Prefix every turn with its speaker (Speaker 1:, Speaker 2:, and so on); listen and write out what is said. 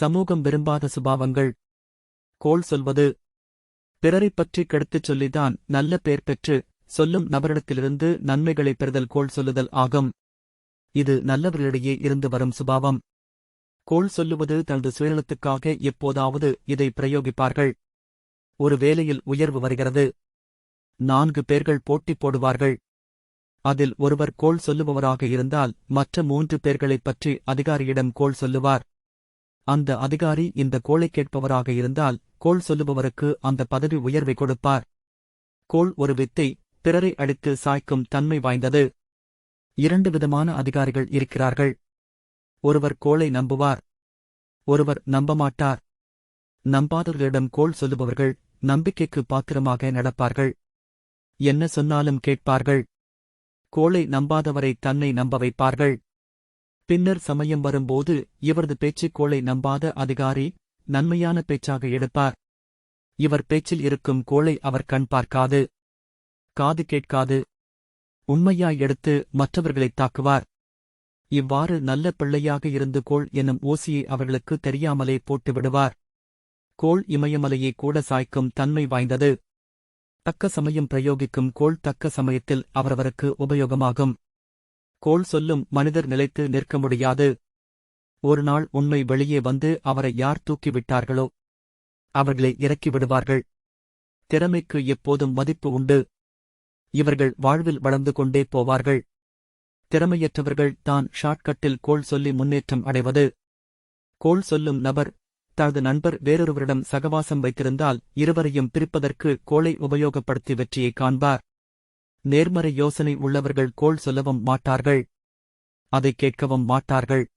Speaker 1: சமூகம் விரும்பாத சுபாவங்கள். கோள் சொல்வது பிறரைப் பற்றி கெடுத்துச் சொல்லிதான் நல்ல பெயர் பெற்று சொல்லும் நபரிடத்திலிருந்து நன்மைகளை பெறுதல் கோள் சொல்லுதல் ஆகும். இது நல்லவர்களிடையே இருந்து வரும் சுபாவம். கோள் சொல்லுவது தனது சுயநலத்துக்காக எப்போதாவது இதை பிரயோகிப்பார்கள். ஒரு வேலையில் உயர்வு வருகிறது. நான்கு பேர்கள் போட்டி போடுவார்கள். அதில் ஒருவர் கோள் சொல்லுபவராக இருந்தால் மற்ற மூன்று பேர்களைப் பற்றி அதிகாரியிடம் கோள் சொல்லுவார். அந்த அதிகாரி இந்த கோளை கேட்பவராக இருந்தால் கோள் சொல்லுபவருக்கு அந்த பதவி உயர்வை கொடுப்பார். கோள் ஒரு வித்தை பிறரை அடித்து சாய்க்கும் தன்மை வாய்ந்தது. இரண்டு விதமான அதிகாரிகள் இருக்கிறார்கள். ஒருவர் கோளை நம்புவார் ஒருவர் நம்பமாட்டார் நம்பாதவர்களிடம் கோள் சொல்லுபவர்கள் நம்பிக்கைக்கு பாத்திரமாக நடப்பார்கள். என்ன சொன்னாலும் கேட்பார்கள். கோளை நம்பாதவரை தன்னை நம்ப வைப்பார்கள். பின்னர் சமயம் வரும்போது இவரது பேச்சுக்கோளை நம்பாத அதிகாரி நன்மையான பேச்சாக எடுப்பார். இவர் பேச்சில் இருக்கும் கோளை அவர் கண் பார்க்காது காது கேட்காது உண்மையாய் எடுத்து மற்றவர்களைத் தாக்குவார். இவ்வாறு நல்ல பிள்ளையாக இருந்து கோள் எனும் ஓசியை அவர்களுக்கு தெரியாமலே போட்டு விடுவார். கோள் இமயமலையை கூட சாய்க்கும் தன்மை வாய்ந்தது. தக்க சமயம் பிரயோகிக்கும் கோள் தக்க சமயத்தில் அவரவருக்கு உபயோகமாகும். கோள் சொல்லும் மனிதர் நிலைத்து நிற்க முடியாது. ஒருநாள் உண்மை வெளியே வந்து அவரை யார் தூக்கிவிட்டார்களோ அவர்களை இறக்கி விடுவார்கள். திறமைக்கு எப்போதும் மதிப்பு உண்டு. இவர்கள் வாழ்வில் வளர்ந்து கொண்டே போவார்கள். திறமையற்றவர்கள் தான் ஷார்ட்கட்டில் கோள் சொல்லி முன்னேற்றம் அடைவது. கோள் சொல்லும் நபர் தனது நண்பர் வேறொருவரிடம் சகவாசம் வைத்திருந்தால் இருவரையும் பிரிப்பதற்கு கோளை உபயோகப்படுத்தி வெற்றியை காண்பார். நேர்மறை யோசனை உள்ளவர்கள் கோள் சொல்லவும் மாட்டார்கள். அதை கேட்கவும் மாட்டார்கள்.